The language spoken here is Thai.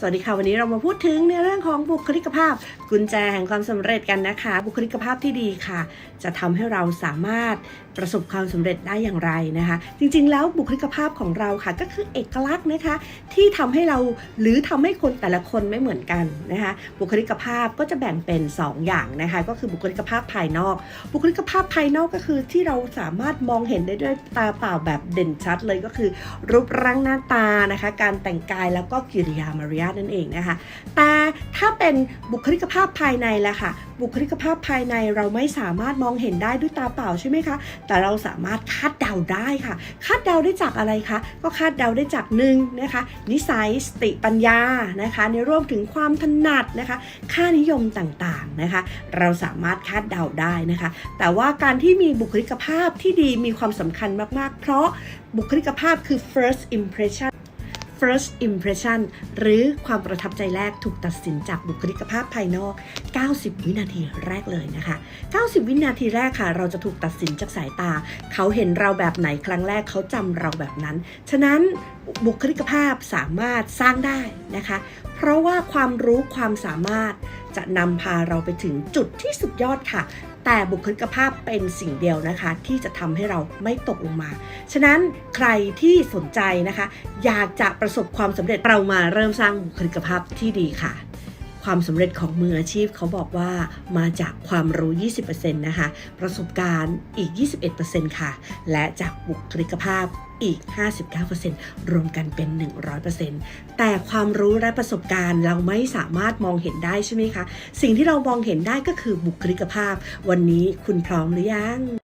สวัสดีค่ะ วันนี้เรามาพูดถึงในเรื่องของบุคลิกภาพ กุญแจแห่งความสำเร็จกันนะคะ บุคลิกภาพที่ดีค่ะ จะทำให้เราสามารถประสบความสำเร็จได้อย่างไรนะคะ จริงๆ แล้วบุคลิกภาพของเราค่ะ ก็คือเอกลักษณ์นะคะ ที่ทำให้เราหรือทำให้คนแต่ละคนไม่เหมือนกันนะคะ บุคลิกภาพก็จะแบ่งเป็น 2 อย่างนะคะ ก็คือบุคลิกภาพภายนอก บุคลิกภาพภายนอกก็คือที่เราสามารถมองเห็นได้ด้วยตาเปล่าแบบเด่นชัดเลยก็คือ รูปร่างหน้าตานะคะ การแต่งกายแล้วก็กิริยามารยาทนั่นเองนะคะ แต่ถ้าเป็นบุคลิกภาพภายในล่ะค่ะ บุคลิกภาพภายในเราไม่สามารถมองเห็นได้ด้วยตาเปล่าใช่ไหมคะ แต่เราสามารถคาดเดาได้ค่ะ คาดเดาได้จากอะไรคะ ก็คาดเดาได้จากหนึ่งนะคะ นิสัยสติปัญญานะคะ ในรวมถึงความถนัดนะคะ ค่านิยมต่างๆนะคะ เราสามารถคาดเดาได้นะคะ แต่ว่าการที่มีบุคลิกภาพที่ดีมีความสำคัญมากๆ เพราะบุคลิกภาพคือ first impression first impression หรือความประทับใจแรกถูกตัดสินจากบุคลิกภาพภายนอก 90 วินาทีแรกเลยนะคะ 90 วินาทีแรกค่ะ เราจะถูกตัดสินจากสายตา เขาเห็นเราแบบไหนครั้งแรกเขาจำเราแบบนั้น ฉะนั้น บุคลิกภาพสามารถสร้างได้นะคะ เพราะว่าความรู้ความสามารถจะนำพาเราไปถึงจุดที่สุดยอดค่ะ แต่บุคลิกภาพเป็นสิ่งเดียวนะคะ ที่จะทำให้เราไม่ตกลงมา ฉะนั้นใครที่สนใจนะคะ อยากจะประสบความสำเร็จเรามาเริ่มสร้างบุคลิกภาพที่ดีค่ะ ความสำเร็จของมืออาชีพเขาบอกว่ามาจากความรู้ 20%นะคะ ประสบการณ์อีก 21%ค่ะ และจากบุคลิกภาพอีก 59%รวมกันเป็น 100%แต่ความรู้และประสบการณ์เราไม่สามารถมองเห็นได้ใช่ไหมคะ สิ่งที่เรามองเห็นได้ก็คือบุคลิกภาพ วันนี้คุณพร้อมหรือยัง